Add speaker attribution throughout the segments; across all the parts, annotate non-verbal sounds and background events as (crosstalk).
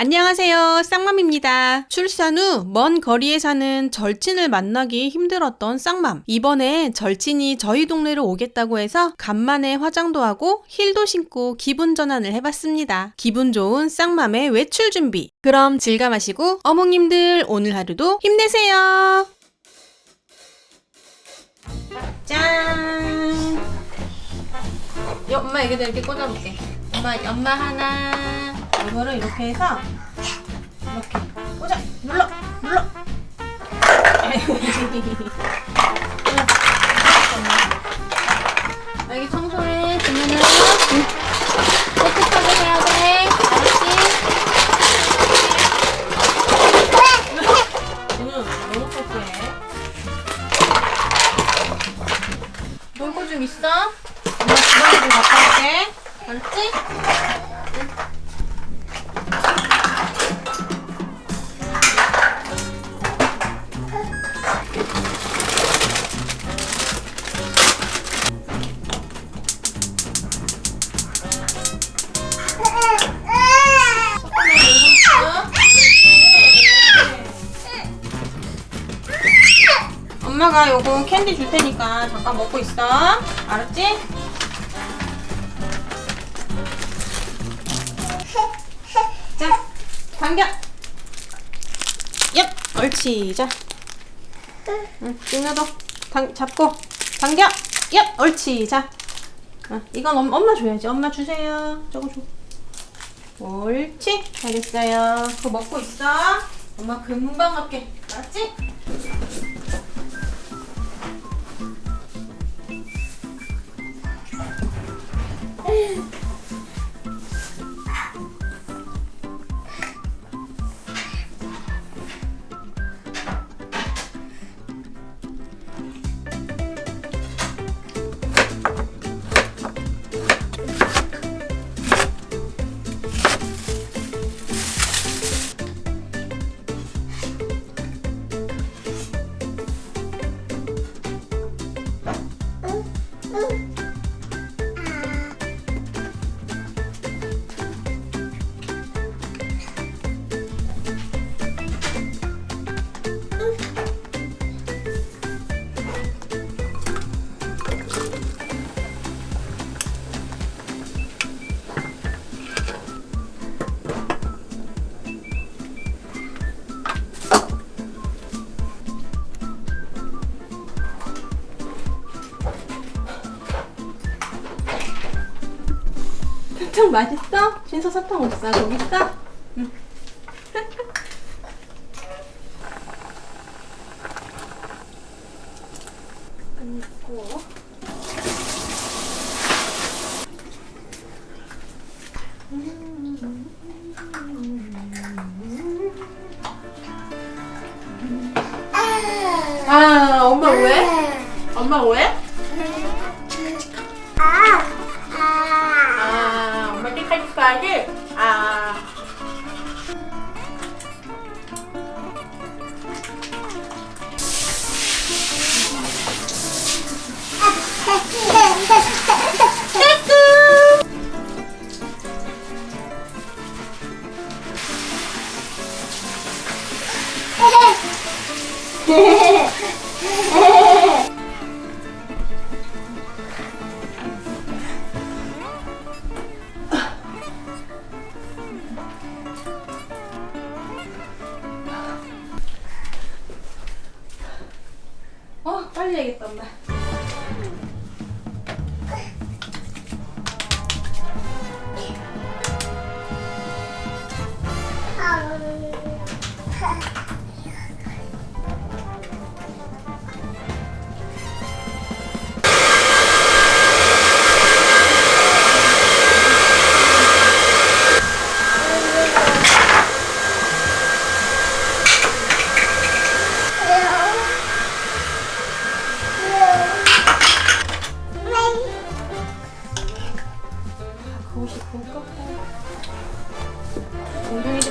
Speaker 1: 안녕하세요. 쌍맘입니다. 출산 후 먼 거리에 사는 절친을 만나기 힘들었던 쌍맘. 이번에 절친이 저희 동네로 오겠다고 해서 간만에 화장도 하고 힐도 신고 기분 전환을 해봤습니다. 기분 좋은 쌍맘의 외출 준비. 그럼 질감하시고 어머님들 오늘 하루도 힘내세요. 짠. 이 엄마 여기다 이렇게 꽂아볼게. 엄마, 엄마 하나. 이거를 이렇게 해서 엄마가 요거 캔디 줄 테니까 잠깐 먹고 있어. 알았지? 자, 당겨. 얍, 옳지. 자, 응, 찡나도 당 잡고 당겨. 얍, 옳지. 자, 어, 이건 엄, 엄마 줘야지. 엄마 주세요. 저거 줘. 옳지. 잘했어요. 그거 먹고 있어. 엄마 금방 갈게. 알았지? 사탕 맛있어? 신서 사탕 없어? 거기 있어? 아 엄마 왜? 엄마 왜? 깨끗이 봐야지. 아. 빨리 해야겠다.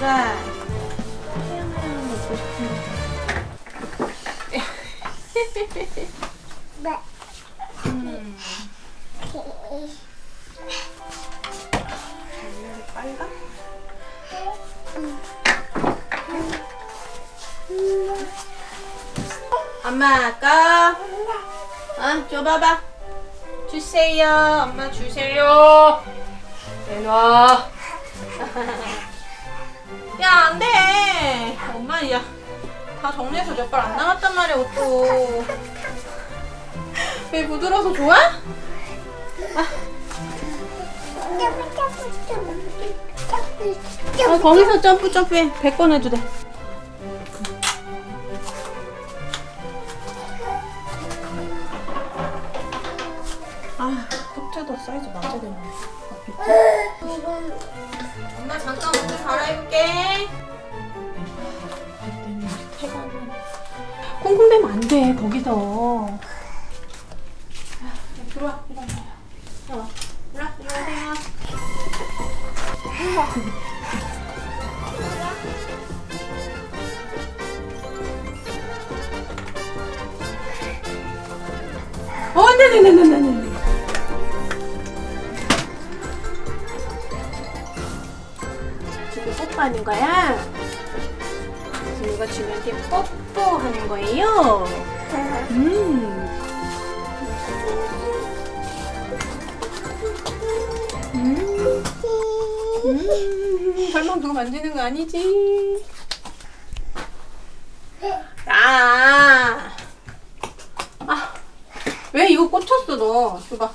Speaker 1: 내가 엄마 아까 어, 아 줘봐봐. 주세요. 엄마 주세요. 내놔. (laughs) 야 안 돼. 엄마 야 다 정리해서 몇벌안 남았단 말이야 옷도. 왜 부드러워서 좋아? 아. 거기서 점프 점프해. 100번 해도 돼 아, 턱차도 사이즈 되는데. 엄마 잠깐 옷 갈아입을게. 콩콩대면 안 돼, 거기서. 야, 들어와, 이리 와. 어, 일로 와, 이리 오세요. 어, 네네네네네 네. 지금 뽀뽀하는 거야? 지우가 지우한테 뽀뽀하는 거예요? 음. 음. 음. 설마 누가 만지는 거 아니지? 아. 아. 왜 이거 꽂혔어 너? 줘봐. 아,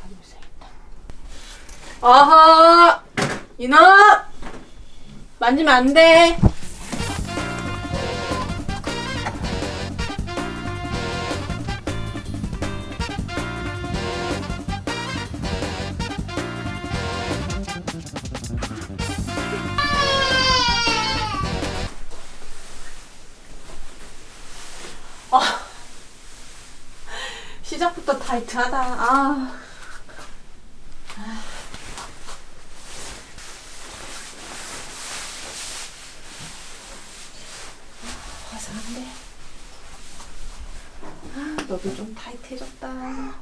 Speaker 1: 가지고 있어야겠다. 아하! 이놈! 만지면 안 돼. 아. 시작부터 타이트하다. 아. 아,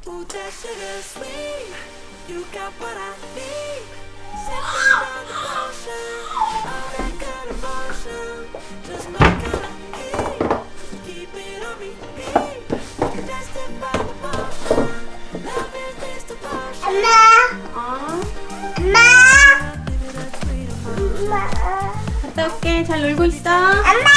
Speaker 2: Give me that sweet emotion.
Speaker 1: 갔다 올게. 잘 놀고 있어. 수고